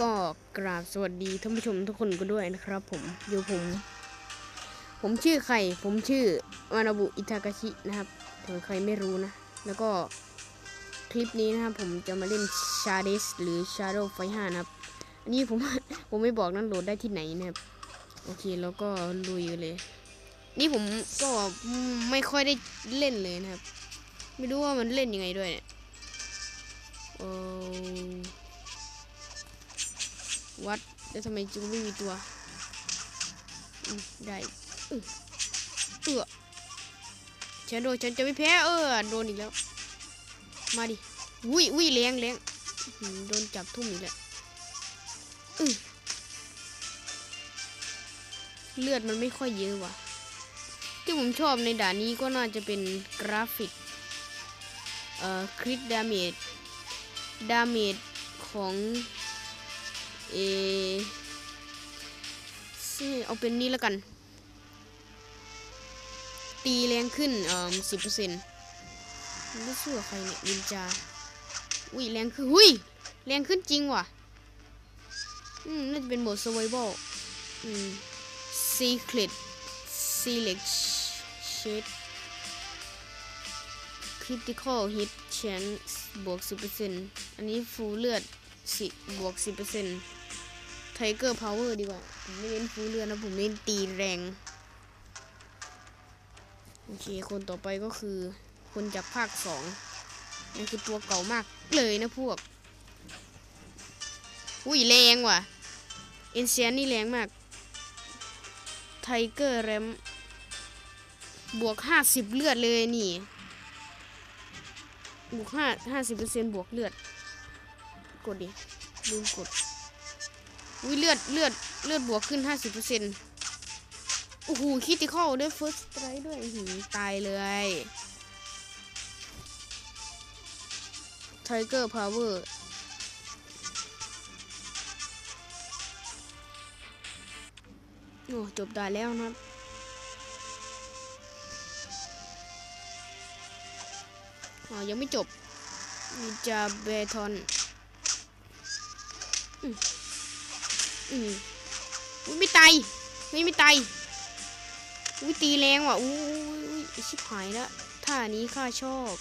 ก็กราบสวัสดีท่านผู้ชมทุกคนก็ด้วยนะครับ ผมอยู่ผม ผมชื่อใครผมชื่อวานาบุอิทากาชินะครับถึงใครไม่รู้นะ แล้วก็คลิปนี้นะครับผมจะมาเล่นชา d ดสหรือ Shadow f i 5นะครับอันนี้ผมผมไม่บอกนั่นโหลดได้ที่ไหนนะครับ โอเคแล้วก็ลุยเลย นี่ผมก็ไม่ค่อยได้เล่นเลยนะครับ ไม่รู้ว่ามันเล่นยังไงด้วยเนี่ยโอ้ วัดแล้วทำไมจูไม่มีตัวได้เออเออฉันโดนฉันจะไม่แพ้เออโดนอีกแล้ว มาดิวิวิแรงแรงโดนจับทุ่มอีกแล้วเลือดมันไม่ค่อยเยอะว่ะ ที่ผมชอบในด่านนี้ก็น่าจะเป็นกราฟิก เอ่อคริตดาเมจดาเมจของ เอเอาเป็นนี้แล้วกัน ตีแรงขึ้นเอ่อสิบเปอร์เซ็นต์ไม่เชื่อใครเนี่ยนินจาอุ้ยแรงขึ้นหุ้ยแรงขึ้นจริงว่ะ อืมน่าจะเป็นโหมด survival อืม secret select shit critical hit chance บวก10%อันนี้ฟูเลือดสิบวกสิบเปอร์เซ็นต์ ไทเกอร์พาวเวอร์ดีกว่าผมไม่เล่นฟูเรือนะผมเล่นตีแรง โอเค คนต่อไปก็คือ คนจากภาคสองนี่คือตัวเก่ามากเลยนะพวก อุ้ยแรงว่ะ เอ็นเซียนนี่แรงมาก ไทเกอร์แรม บวกห้าสิบเลือดเลยนี่ บวกห้าห้าสิบเปอร์เซ็นต์บวกเลือด กดดิลืมกด อุ้ยเลือดเลือดเลือดบวกขึ้น 50%โอ้โหคิติคอลด้วย first strike ด้วยหืตายเลย Tiger Power โอ้จบได้แล้วนะครับอ๋อยังไม่จบมีจาเบทอนอืม อืมอุ้ยไม่ตายไม่ไม่ตายอุ้ยตีแรงว่ะอุ้ยอุ้ยอุ้ยชิบหายแล้วท่านี้ข้าชอบ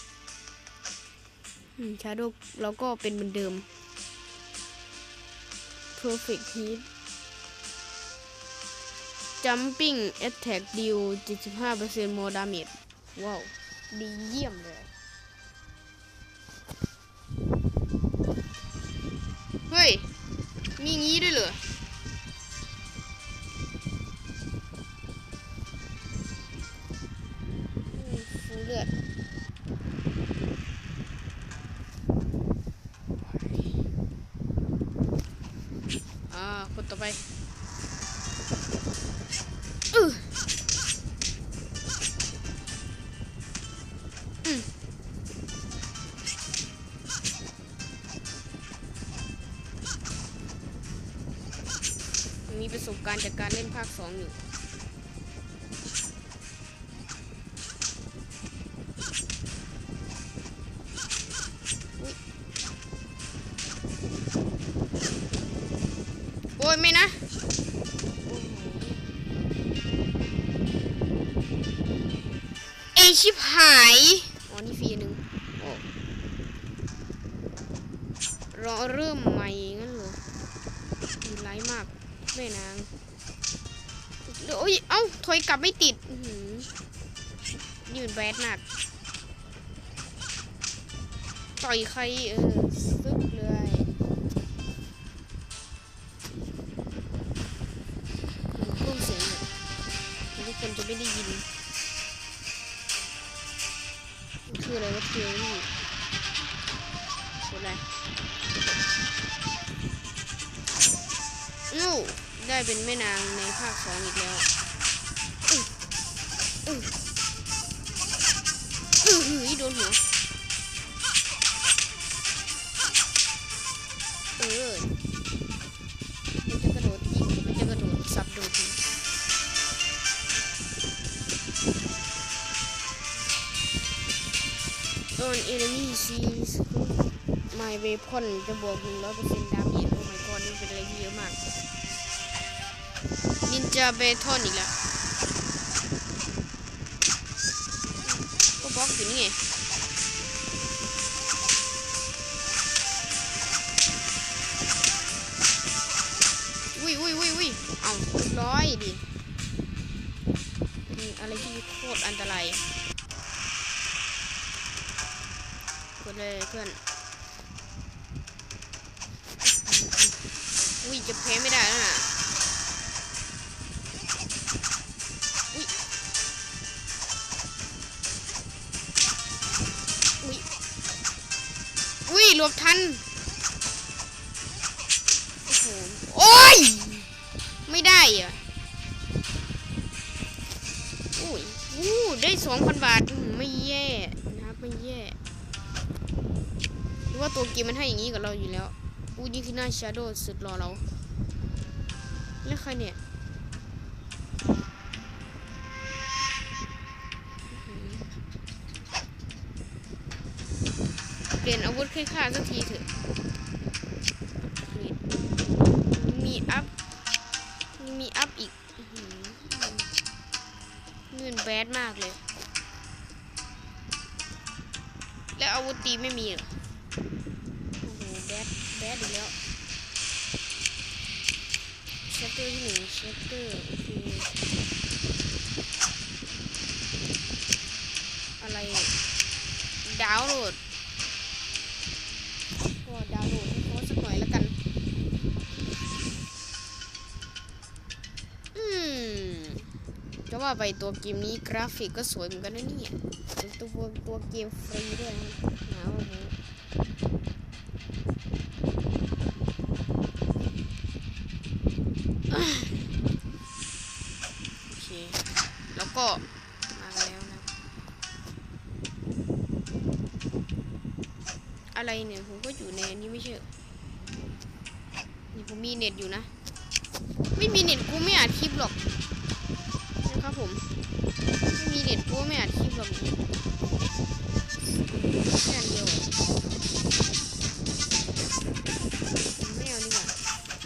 อืมชาโดเราก็เป็นเหมือนเดิม perfect hit jumping attack deal 75% more damage ว้าว ดีเยี่ยมเลย เลือดอ่าคนต่อไปอืออืมมีประสบการณ์จากการเล่นภาคสองอยู่ ชิบหาย อ๋อ นี่ฟรีหนึ่งโอ้รอเริ่มใหม่งั้นเหรอมีไลฟ์มาก แม่นางโอ้ย เอ้า ถอยกลับไม่ติดอื้อหือนี่มันแบดมากต่อยใคร เออ ซึกเลยเพิ่มเสียงหน่อยทุกคนจะไม่ได้ยิน ดอะไรอู้ได้เป็นแม่นางในภาคสองอีกแล้วอืออืออื้อหือโดนหัวเออมันจะกระโดดยิงมันจะกระโดดซับโดดยิงตอน enemy sees my weapon จะบวก100%ดาเมจโอ้ my god มันเป็นอะไรที่เยอะมาก นินจาเบทอนอีกแล้ว ก็บล็อกอยู่นี่ไงอุ้ยอุ้ยอุ้ยอุ้ยเอาร้อยดิเป็นอะไรที่โคตรอันตรายกดเลยเพื่อน อุ้ย จะแพ้ไม่ได้แล้วนะอุ้ยอุ้ยหลบทัน โอ้ย ไม่ได้เหรอะอุ้ยอู้ได้สองพันบาท ไม่แย่นะครับ ไม่แย่หรือว่าตัวเกมมันให้อย่างนี้กับเราอยู่แล้วอู้นี่คือหน้าชาโดว์สุดรอเรา แล้วใครเนี่ยเปลี่ยนอาวุธค่าๆสักทีเถอะมีอัพ มีอัพอีกเงินแบดมากเลย แล้วอาวุธตีไม่มีเหรอ โอ้โห แบด แบดอีกแล้ว เตอร์ที่หนึ่งเชปเตอร์โอเคอะไรดาวโหลดก็ดาวโหลดให้เขาสักหน่อยแล้วกัน อืมจะว่าไปตัวเกมนี้กราฟิกก็สวยเหมือนกันนะเนี่ย ตัวตัวเกมฟรีด้วยนะหาว่าโม อะไรเนี่ย ผมก็อยู่ในนี้ไม่ใช่นี่ผมมีเน็ตอยู่นะ ไม่มีเน็ตกูไม่อัดคลิปหรอกนะครับผม ไม่มีเน็ตกูไม่อัดคลิปหรอกแค่นเดียวไม่เอาดีกว่า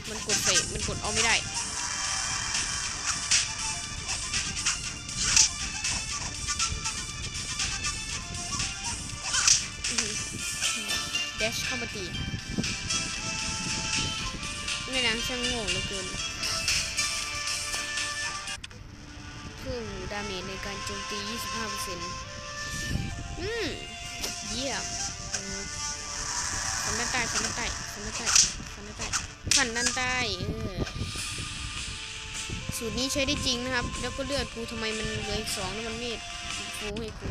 มันกดเฟมันกดเอาไม่ได้ ดชเข้ามาตีไม่นางช่างโง่เหลือเกินเพิ่มดาเมจในการโจมตี 25%อืมเยี่ยมเออฟันด้านใต้ฟันด้านใต้ฟันด้านใต้ฟันด้านใต้ฟันด้านใต้เออสูตรนี้ใช้ได้จริงนะครับ แล้วก็เลือดกูทำไมมันเหลยสองแล้วมันไม่ฟูให้กู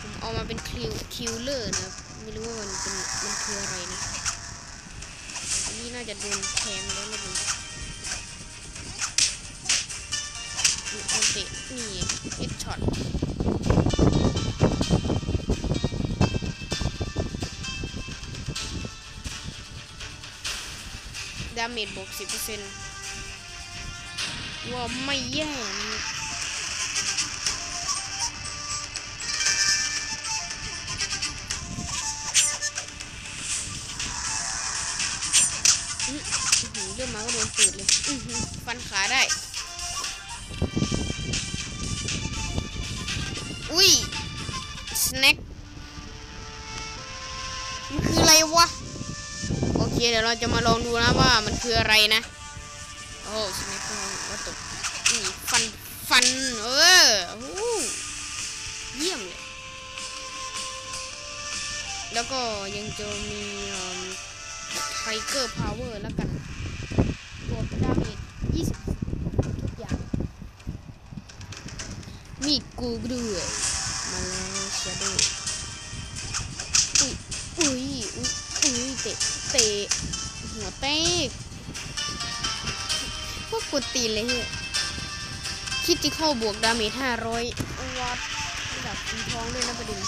ผมเอามาเป็นคิวคิวเลอร์นะครับ ไม่รู้ว่ามันเป็นมันคืออะไรนะอันนี้น่าจะโดนแทงแล้วนะผมนี่โอเตะนี่เฮดช็อตดาเมจบวกสิบเปอร์เซ็นต์ว่าไม่แย่ มันคืออะไรวะ โอเคเดี๋ยวเราจะมาลองดูนะว่ามันคืออะไรนะ โอ้สแน็ควัตถุนี่ฟัน ฟัน เออโอ้เยี่ยมเลย แล้วก็ยังจะมีไทเกอร์พาวเวอร์แล้วกันบวกดาเมจ20ทุกอย่าง มีกูด้วย ดตีนเลยเฮ้ยคิดที่เข้าบวกดาเมจห้าร้อยวัดระดับสีทองด้วยนะประเด็น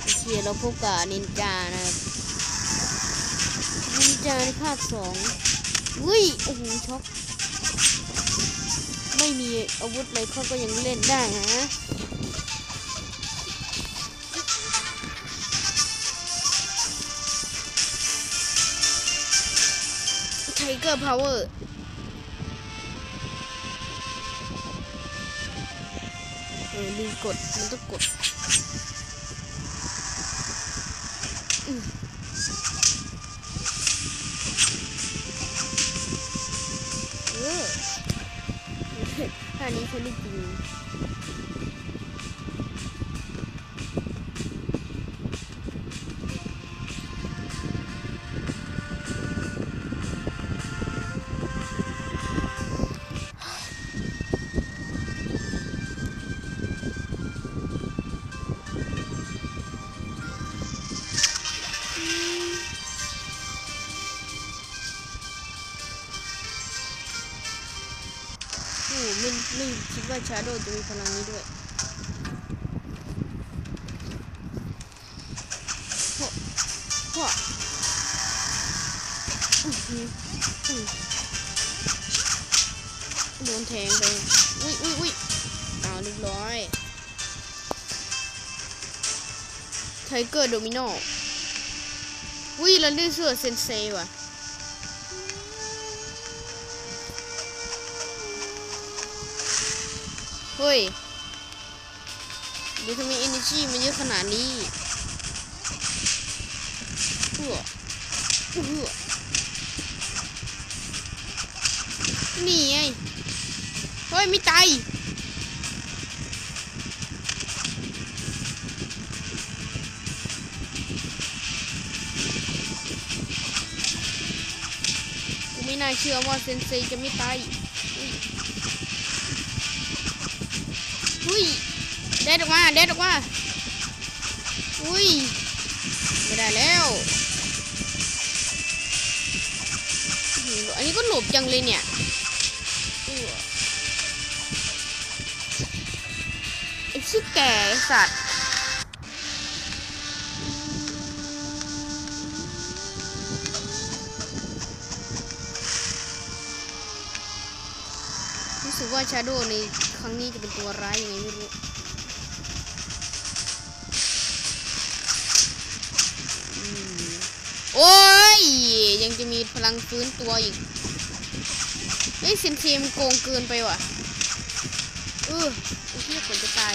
โอเคเราพบกับนินจานะครับนินจาในภาคสองอุ้ย โอ้โห ช็อก ไม่มีอาวุธเลยเขาก็ยังเล่นได้นะ เกอร์พาวเวอร์เออลืมกด มันต้องกดอืมเออท่านี้ใช้ได้จริง ไม่คิดว่าชาโดจะมีพลังนี้ด้วยโหโหอื้อโดนแทงไปอุ้ยอุ้ยอุ้ยอ้าวเรียบร้อยไทเกอร์โดมิโนอุ้ยแล้วได้เสื้อเซนเซว่ะ เฮ้ยเดี๋ยวทำไม energy มันเยอะขนาดนี้เพื่อเพื่อนี่ไง เฮ้ยไม่ตายกูไม่น่าเชื่อว่าเซนเซจะไม่ตาย อุ้ยเด็ดออกมาเด็ดออกมาอุ้ยไม่ได้แล้วอันนี้ก็หลบจังเลยเนี่ยอื้อไอ้ชิแก่สัตว์รู้สึกว่าชาโดในค รั้งนี้จะเป็นตัวร้ายยังไงไม่รู้โอ้ย ยังจะมีพลังฟื้นตัวอีกเฮ้ยเซนเซมันโกงเกินไปว่ะเออไอ้เหี้ยผลจะตาย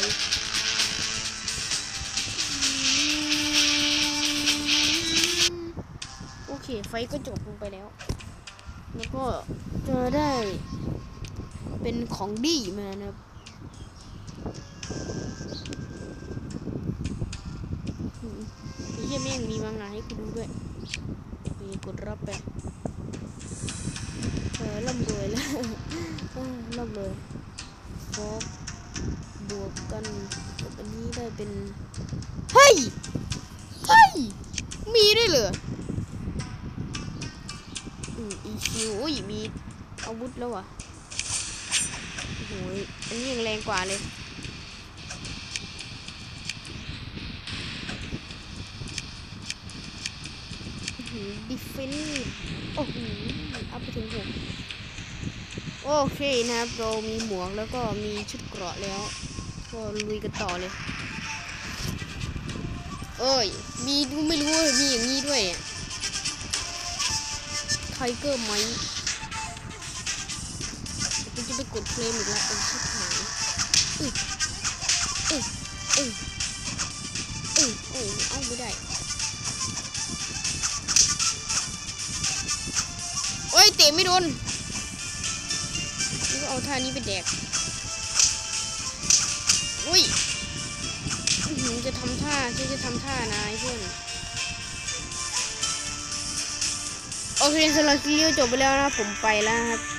โอเค ไฟก็จบลงไปแล้ว แล้วก็จะได้ เป็นของดีมานะครับอืมไอ้เหี้ยแม่งมีมังงะให้กูดูด้วยมีกดรับไปเออร่ำรวยแล้วเออร่ำรวยฟอกบวกกันกับอันนี้ได้เป็น เฮ้ย เฮ้ย มีได้เหรออืมอีคิวอุ้ยมีอาวุธแล้วอะ หอันนี้ยังแรงกว่าเลย ดิฟเฟนโอ้โหเอาไปถึงหกโอเคนะครับ เรามีหมวกแล้วก็มีชุดเกราะแล้ว ก็ลุยกันต่อเลย เอ้ย มีดูไม่รู้มีอย่างนี้ด้วยไทเกอร์ไหม จะไปกดเพลงอีกแล้วไอ้ชิบหายเอ้ยเอ้ยเอ้ยเอ้ยเอ้ยเอาไม่ได้โอ้ยเตะไม่โดนนี่ก็เอาท่านี้ไปแดกอุ้ยจะทำท่าฉันจะทำท่านายเพื่อนโอเคสำหรับคลิปนี้จบไปแล้วนะผมไปแล้วครับ